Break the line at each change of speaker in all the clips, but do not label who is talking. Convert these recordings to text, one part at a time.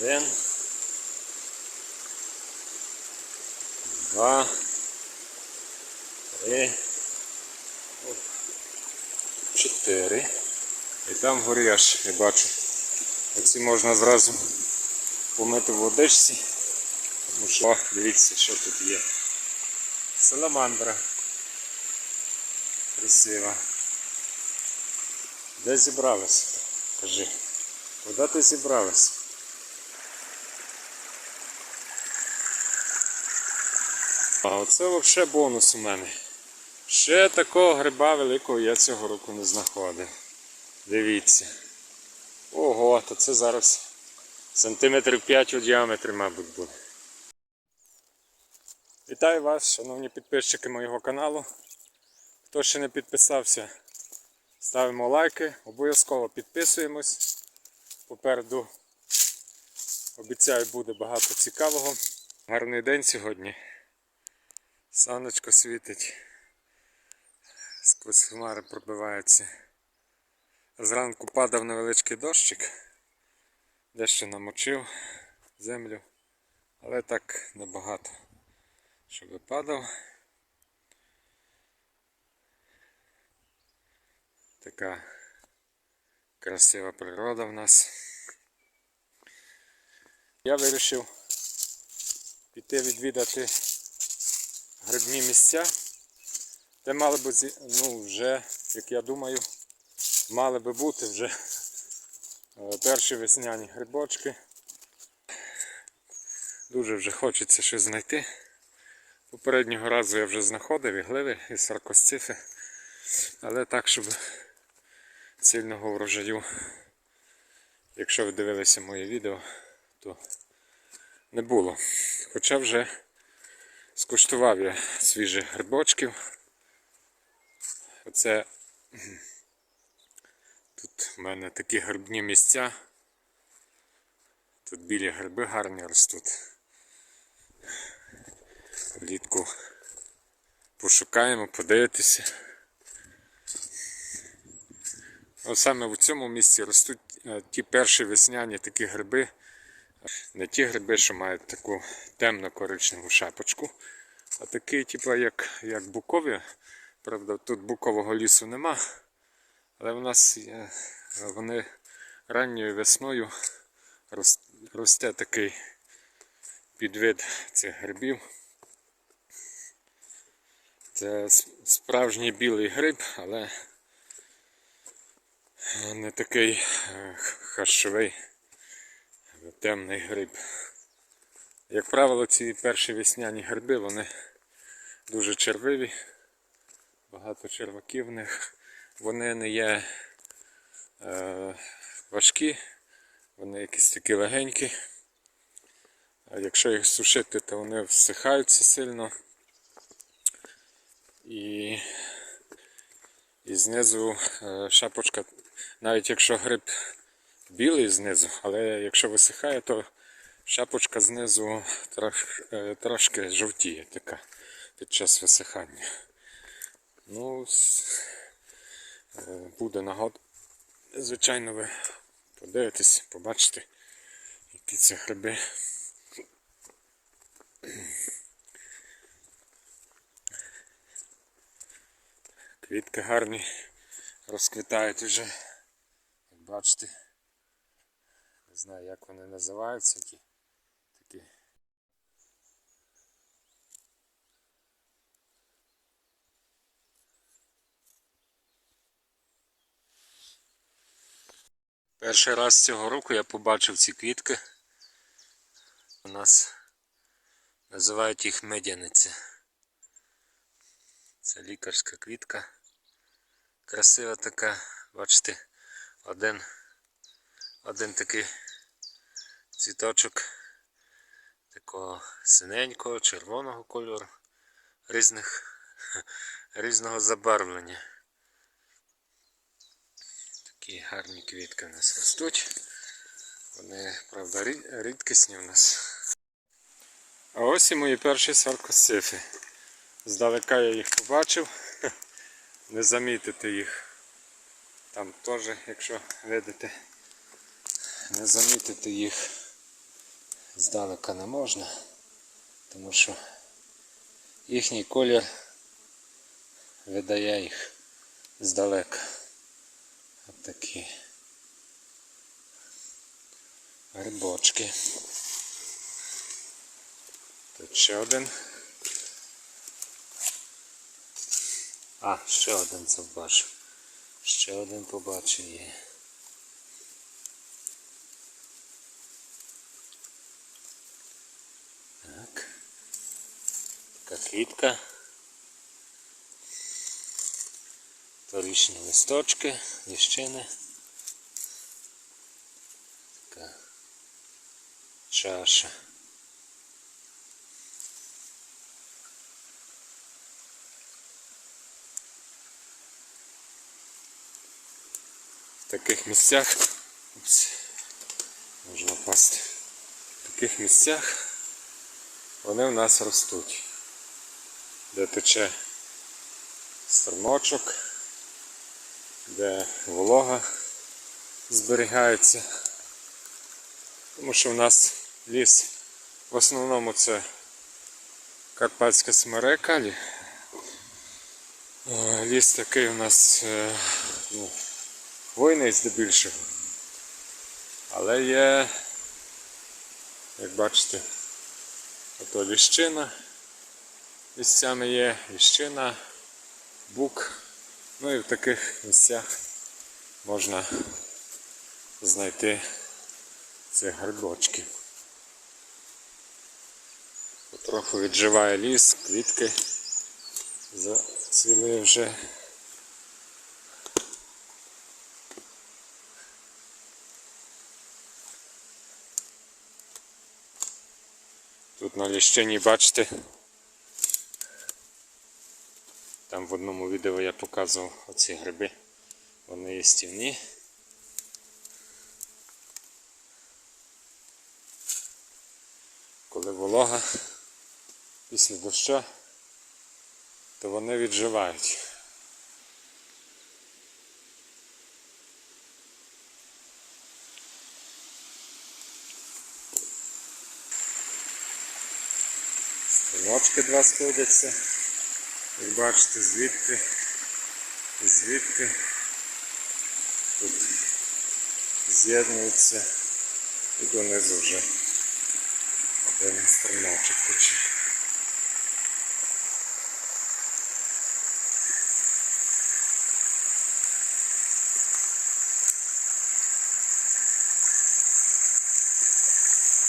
Один. Два. Три. Чотири. І там вгорі аж я бачу. Оці можна зразу помити в водичці. Тому що, о, дивіться, що тут є. Саламандра. Красива. Де зібралася? Кажи. Куди ти зібралася? А оце взагалі бонус у мене. Ще такого гриба великого я цього року не знаходив. Дивіться. Ого, то це зараз сантиметрів 5 у діаметрі, мабуть, буде. Вітаю вас, шановні підписчики моєго каналу. Хто ще не підписався, ставимо лайки, обов'язково підписуємось. Попереду обіцяю буде багато цікавого. Гарний день сьогодні. Сонечко світить. Сквозь хмари пробивається. Зранку падав невеличкий дощик, дещо намочив землю, але так небагато, щоб падав. Така красива природа в нас. Я вирішив піти відвідати грибні місця, де мали зі- ну, вже, як я думаю, мали би бути вже е, перші весняні грибочки. Дуже вже хочеться щось знайти. Попереднього разу я вже знаходив і гливи, і саркосцифи, але так, щоб сильного врожаю. Якщо ви дивилися моє відео, то не було. Хоча вже скуштував я свіжих грибочків. Оце Тут в мене такі грибні місця. Тут білі гриби гарні ростуть. Влітку пошукаємо, подивитися. Ось саме в цьому місці ростуть е, ті перші весняні такі гриби. Не ті гриби, що мають таку темно-коричневу шапочку, а такі, типу, як, як букові. Правда, тут букового лісу нема. Але в нас є, вони ранньою весною рос- росте такий підвид цих грибів. Це справжній білий гриб, але не такий е, харчовий темний гриб. Як правило, ці перші весняні гриби, вони дуже червиві, багато черваків в них. Вони не є е, важкі, вони якісь такі легенькі. А якщо їх сушити, то вони всихаються сильно. І, і знизу е, шапочка, навіть якщо гриб білий знизу, але якщо висихає, то шапочка знизу трош, е, трошки жовтіє така під час висихання. Ну, Е, буде нагода. Звичайно, ви подивитесь, побачите, які це гриби. Квітки гарні розквітають вже. Як бачите. Знаю, як вони називаються які. Такі. Перший раз цього року я побачив ці квітки. У нас називають їх медяниця. Це лікарська квітка. Красива така, бачите, один, один такий цвіточок такого синенького, червоного кольору, різних, різного забарвлення. Такі гарні квітки у нас ростуть. Вони, правда, рідкісні у нас. А ось і мої перші саркосифи. Здалека я їх побачив. Не замітити їх. Там теж, якщо видите, не замітити їх. Здалека не можна, тому що їхній колір видає їх здалека. От такі грибочки. Тут ще один. А, ще один побачив. Ще один побачив є. Так. Така квітка. Торічні листочки, ліщини. Така чаша. В таких місцях упс, можна пасти. В таких місцях вони в нас ростуть. Де тече струмочок, де волога зберігається. Тому що в нас ліс в основному це Карпатська смерека. Е, Ліс такий у нас е, ну, хвойний здебільшого. Але є, як бачите, ото ліщина. Місцями є ліщина, бук. Ну і в таких місцях можна знайти ці грибочки. Потроху відживає ліс, квітки зацвіли вже. Тут на ліщині бачите. Там в одному відео я показував оці гриби. Вони їстівні. Коли волога після дощу, то вони відживають. Стрілочки два сходяться. Як бачите, звідти звідти тут з'єднуються і донизу вже один стрімочок тече.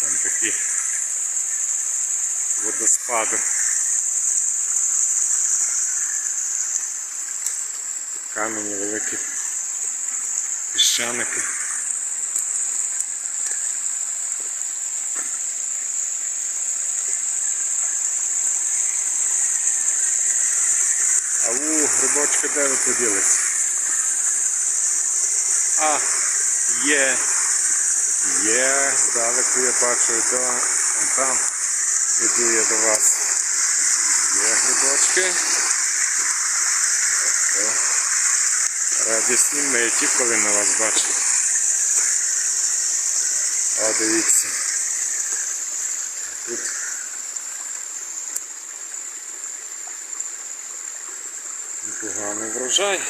Там такі водоспади. Камені великі піщаники. А у грибочки де ви поділися? А, є. Є, здалеку я бачу, до там іду я до вас. Є грибочки. Ото. Радісні миті, коли ми вас бачимо. О, дивіться. Тут непоганий врожай.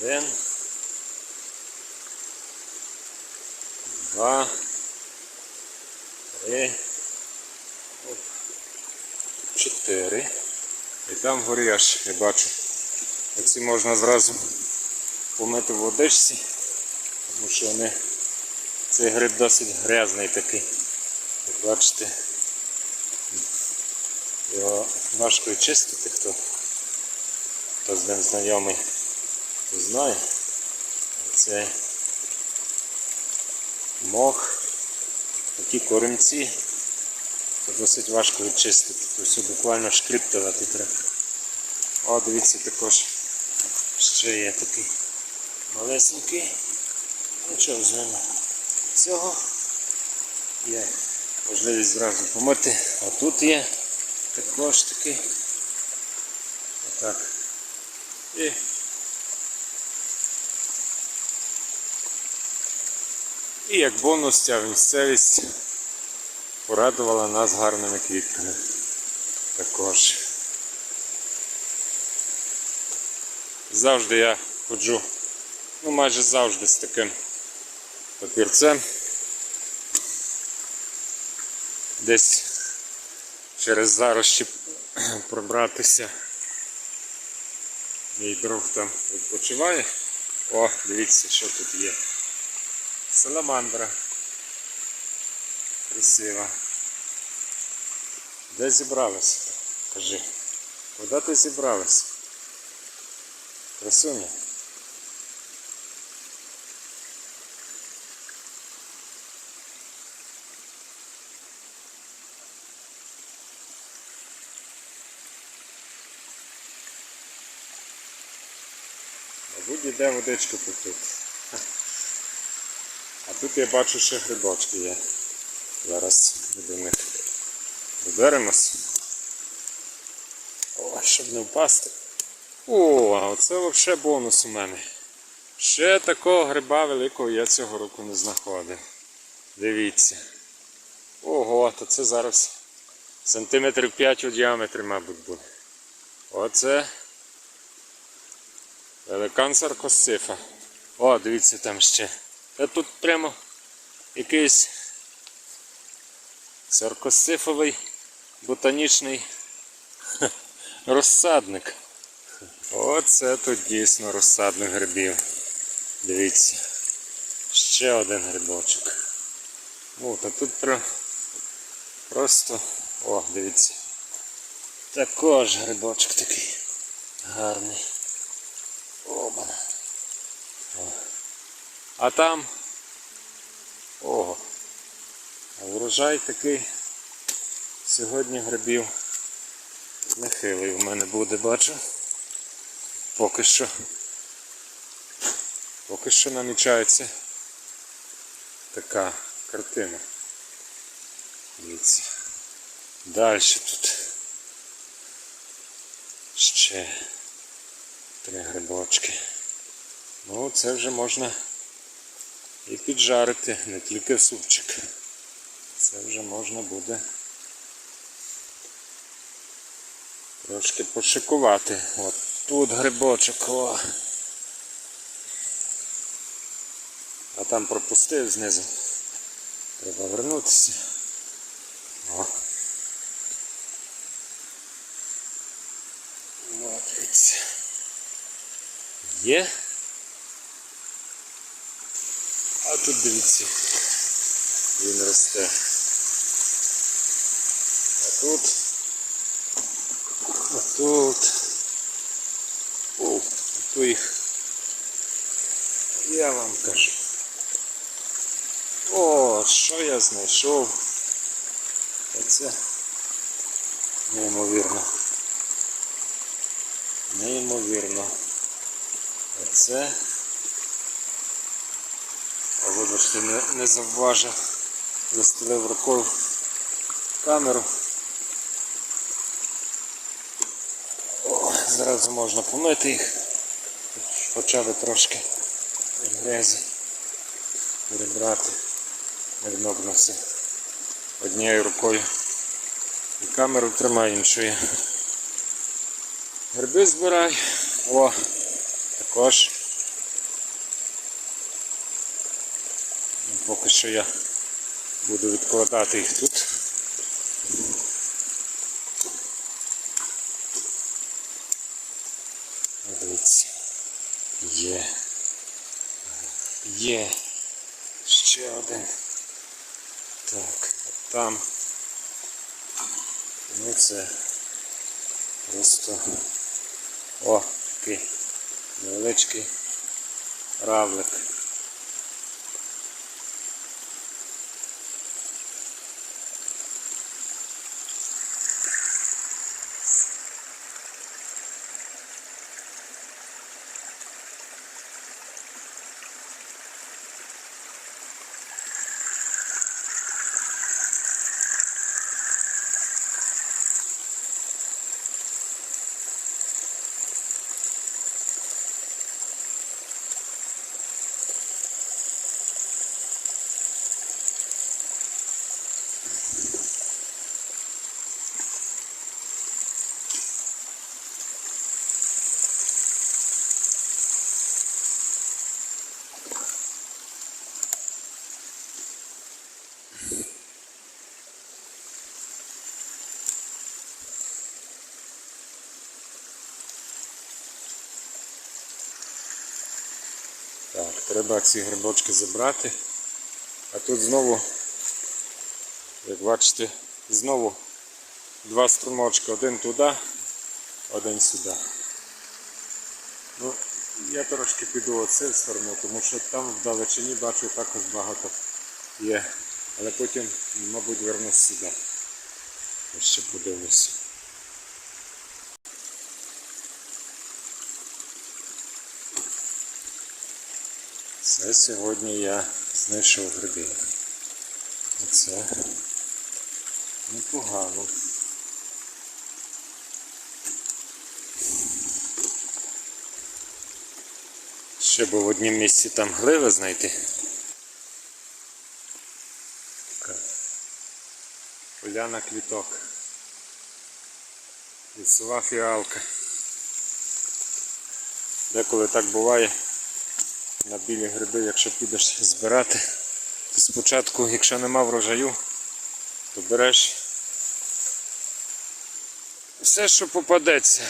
Один. Два. Три. Оп. Чотири. І там вгорі аж я бачу. Оці можна зразу помити в водичці, тому що вони цей гриб досить грязний такий. Як бачите, його важко чистити, хто, хто з ним знайомий, то знає. Це мох, такі коремці. Досить важко відчистити. Тобто буквально шкриптувати треба. О, дивіться, також ще є такий малесенький. Нічого візьмемо цього. Є можливість зразу помити. А тут є також такий. Отак. І І як бонус ця місцевість порадувала нас гарними квітками. Також. Завжди я ходжу, ну майже завжди з таким папірцем. Десь через зарощі пробратися. Мій друг там відпочиває. О, дивіться, що тут є. Саламандра. Красива. Де зібралася? Кажи. Куди ти зібралася? Красуня. Мабуть, йде водичку попити. А тут я бачу ще грибочки є. Зараз до них. О, щоб не впасти. О, а оце взагалі бонус у мене. Ще такого гриба великого я цього року не знаходив. Дивіться. Ого, то це зараз сантиметрів 5 у діаметрі, мабуть, буде. Оце великан саркосифа. О, дивіться там ще. Та тут прямо якийсь саркосифовий ботанічний розсадник. Оце тут дійсно розсадник грибів. Дивіться. Ще один грибочок. О, та тут про... просто... О, дивіться. Також грибочок такий гарний. Обана. А там. Ого. А врожай такий. Сьогодні грибів нехилий в мене буде, бачу. Поки що. Поки що намічається така картина. Дивіться. Далі тут ще три грибочки. Ну, це вже можна і піджарити, не тільки супчик. Це вже можна буде трошки пошикувати. От тут грибочок. О. А там пропустив знизу. Треба вернутися. О. О. Є. А тут дивіться. Він росте. А тут. А тут. О, то їх. Я вам кажу. О, що я знайшов. Оце неймовірно. Неймовірно. Оце. О, вибачте, не, не завважив. Застелив рукою камеру. О, зразу можна помити їх. Хоча б трошки грязі перебрати. Невногно все. Однією рукою. І камеру тримаю іншою. Гриби збирай. О, також. Поки що я буду відкладати їх тут. Дивіться. Є. Є. Ще один. Так, а там. Ну це просто о, такий невеличкий равлик. Треба ці грибочки забрати. А тут знову, як бачите, знову два струмочки. Один туди, один сюди. Ну, я трошки піду оце в сторону, тому що там в далечині бачу також багато є. Але потім, мабуть, вернусь сюди. Ще подивлюся. Це сьогодні я знайшов гриби. Оце непогано. Ще би в однім місці там гливи знайти. Така Поляна квіток. Лісова фіалка. Деколи так буває на білі гриби, якщо підеш збирати, то спочатку, якщо нема врожаю, то береш все, що попадеться.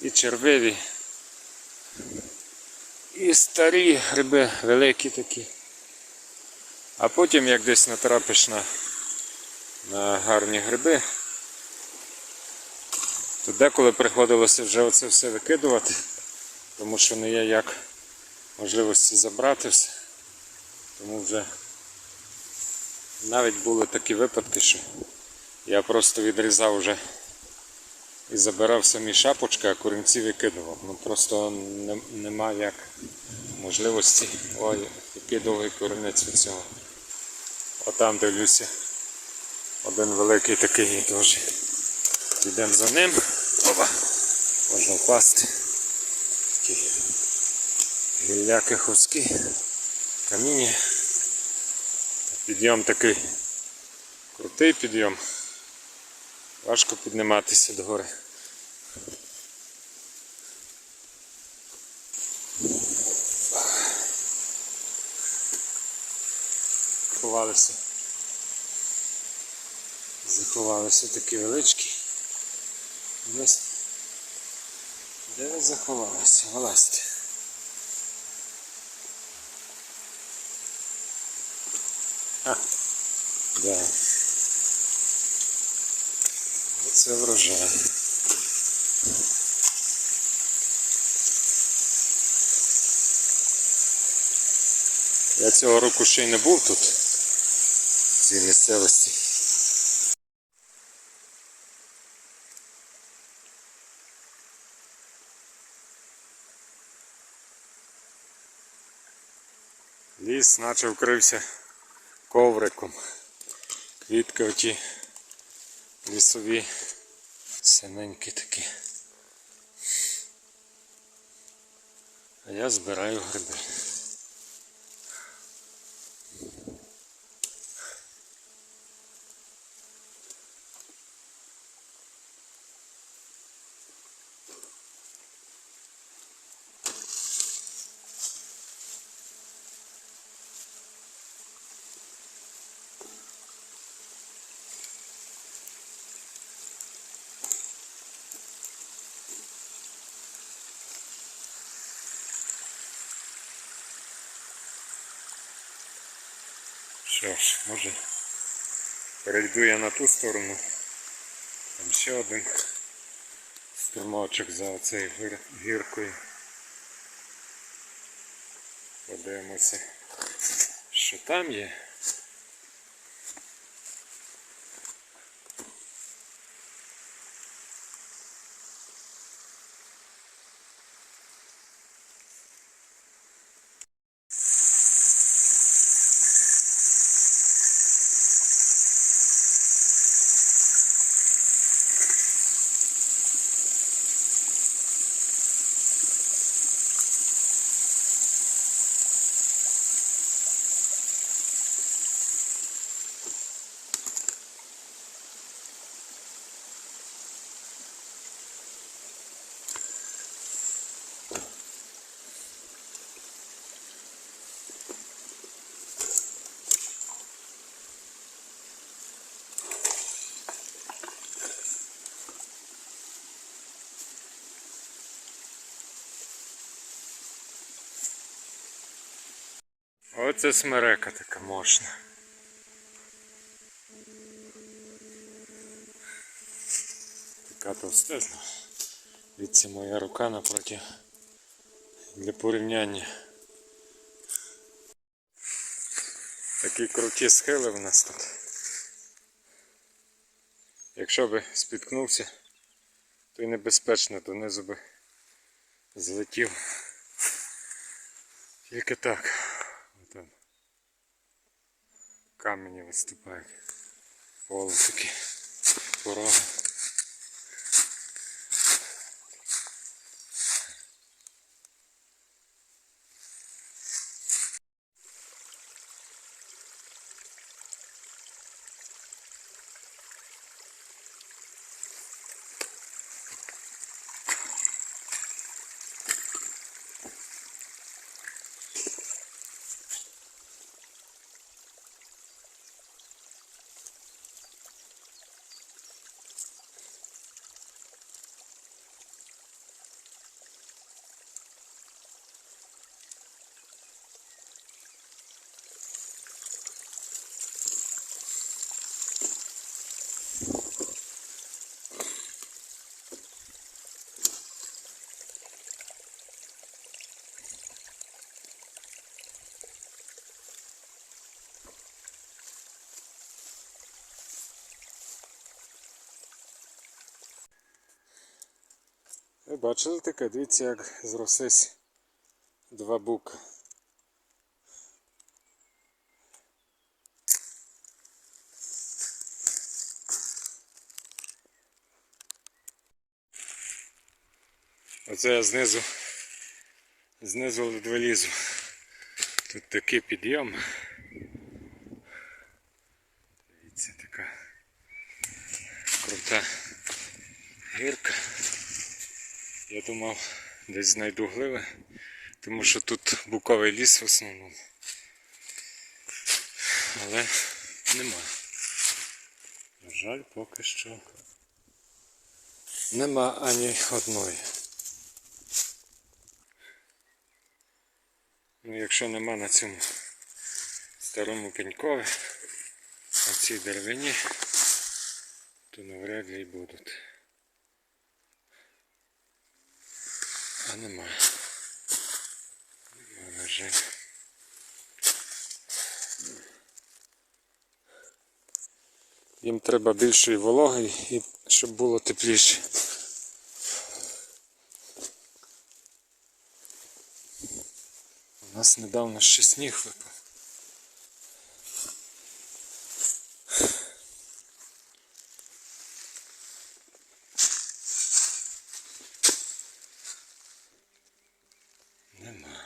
І червиві, і старі гриби, великі такі. А потім, як десь натрапиш на, на гарні гриби, то деколи приходилося вже оце все викидувати, тому що не є як можливості забрати все. Тому вже навіть були такі випадки, що я просто відрізав вже і забирав самі шапочки, а корінці викидував. Ну просто не, нема як можливості. Ой, який довгий корінець від цього. Отам дивлюся. Один великий такий теж. Підемо за ним. Опа. Можна впасти. Гілляки ховські, каміння. Підйом такий крутий підйом. Важко підніматися до гори. Ховалися. Заховалися такі величкі. Ось. Де ви заховалися? Вилазьте. А, да. Оце врожай. Я цього року ще й не був тут, в цій місцевості. Ліс наче вкрився ковриком. Квітки оті лісові, синенькі такі. А я збираю гриби. Ж, може перейду я на ту сторону. Там ще один струмочок за оцею гір- гіркою. Подивимося, що там є. Оце смерека така мощна. Така товстезна. Дивіться, моя рука напроти для порівняння. Такі круті схили в нас тут. Якщо би спіткнувся, то й небезпечно донизу би злетів. Тільки так. Камені виступають. Полосики. Порога. Бачили таке? Дивіться, як зрослись два бука. Оце я знизу, знизу ледве лізу. Тут такий підйом. Дивіться, така крута гірка. Я думав, десь знайду гливи, тому що тут буковий ліс в основному. Але нема. На жаль, поки що нема ані одної. Ну, якщо нема на цьому старому пенькові, на цій деревині, то навряд ли й будуть. А немає. Немає, на жаль. Їм треба більшої вологи, і щоб було тепліше. У нас недавно ще сніг випав. Нема.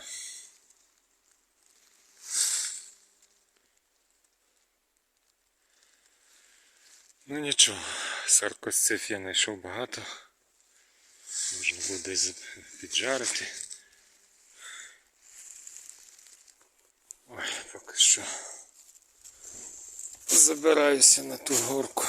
Ну нічого, саркосциф я знайшов багато. Можна буде десь піджарити. Ой, поки що забираюся на ту горку.